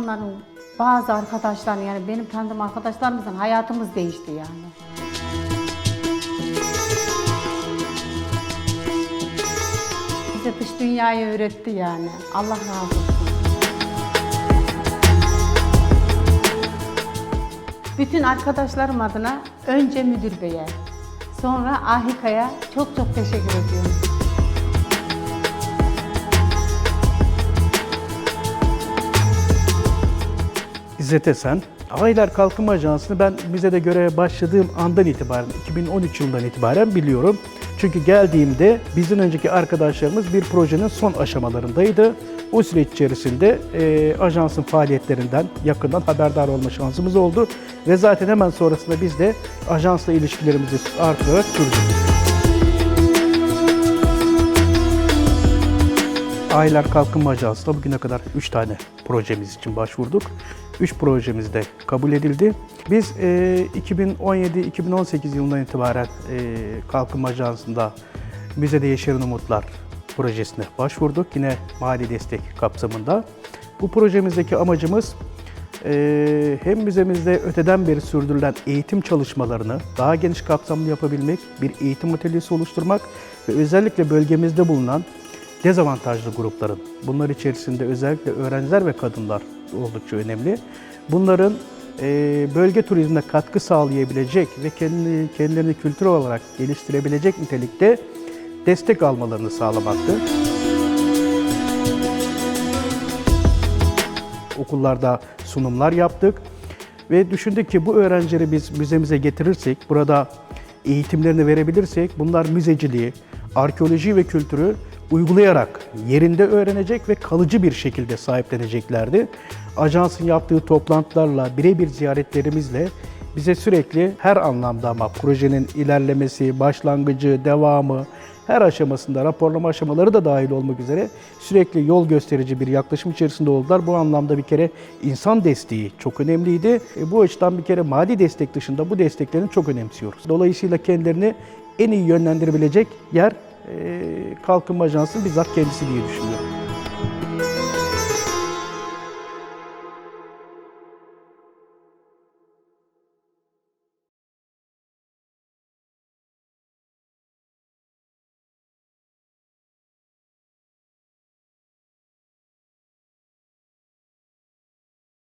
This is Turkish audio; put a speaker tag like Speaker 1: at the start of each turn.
Speaker 1: onların bazı arkadaşların yani benim tanıdığım arkadaşlarımızın hayatımız değişti yani. Bize dış dünyayı öğretti yani. Allah razı olsun. Bütün arkadaşlarım adına önce müdür beye, sonra Ahika'ya çok çok teşekkür ediyorum.
Speaker 2: İzzet Esen. Aileler Kalkınma Ajansı'nı ben bize de göreve başladığım andan itibaren, 2013 yılından itibaren biliyorum. Çünkü geldiğimde bizden önceki arkadaşlarımız bir projenin son aşamalarındaydı. O süreç içerisinde e, ajansın faaliyetlerinden yakından haberdar olma şansımız oldu. Ve zaten hemen sonrasında biz de ajansla ilişkilerimizi artırarak sürdürdük. Aileler Kalkınma Ajansı'na bugüne kadar 3 tane projemiz için başvurduk. 3 projemiz de kabul edildi. Biz e, 2017-2018 yılından itibaren e, Kalkınma Ajansı'nda Müzede Yeşerin Umutlar projesine başvurduk. Yine mali destek kapsamında. Bu projemizdeki amacımız e, hem müzemizde öteden beri sürdürülen eğitim çalışmalarını daha geniş kapsamlı yapabilmek, bir eğitim atölyesi oluşturmak ve özellikle bölgemizde bulunan dezavantajlı grupların, bunlar içerisinde özellikle öğrenciler ve kadınlar oldukça önemli. Bunların e, bölge turizmine katkı sağlayabilecek ve kendi, kendilerini kültür olarak geliştirebilecek nitelikte destek almalarını sağlamaktı. Okullarda sunumlar yaptık ve düşündük ki bu öğrencileri biz müzemize getirirsek, burada eğitimlerini verebilirsek bunlar müzeciliği, arkeoloji ve kültürü uygulayarak yerinde öğrenecek ve kalıcı bir şekilde sahipleneceklerdi. Ajansın yaptığı toplantılarla, birebir ziyaretlerimizle bize sürekli her anlamda ama projenin ilerlemesi, başlangıcı, devamı, her aşamasında raporlama aşamaları da dahil olmak üzere sürekli yol gösterici bir yaklaşım içerisinde oldular. Bu anlamda bir kere insan desteği çok önemliydi. E, bu açıdan bir kere mali destek dışında bu desteklerini çok önemsiyoruz. Dolayısıyla kendilerini en iyi yönlendirebilecek yer Kalkınma Ajansı bizzat kendisi diye düşünüyorum.